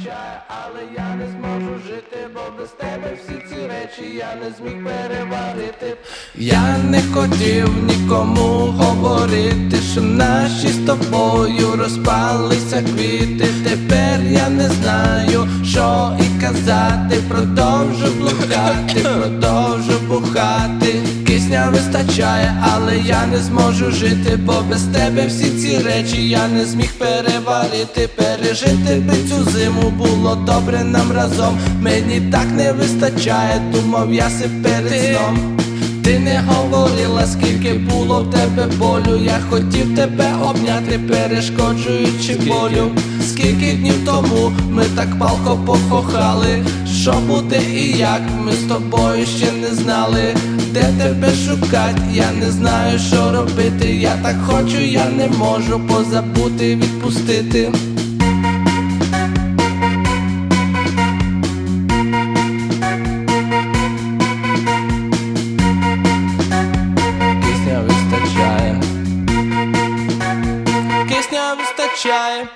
вистачає, але я не зможу жити, бо без тебе всі ці речі я не зміг переварити. Я не хотів нікому говорити, що наші з тобою розпалися квіти. Тепер я не знаю, що і казати. Продовжу блукати, продовжу бухати. Вистачає, але я не зможу жити, бо без тебе всі ці речі я не зміг переварити. Пережити би цю зиму було добре нам разом. Мені так не вистачає, думав я си перед сном. Ти не говорила, скільки було в тебе болю. Я хотів тебе обняти, перешкоджуючи болю. Скільки днів тому ми так палко похохали. Що буде і як ми з тобою ще не знали. Де тебе шукать, я не знаю, що робити. Я так хочу, я не можу позабути, відпустити. Кисня вистачає. Кисня вистачає.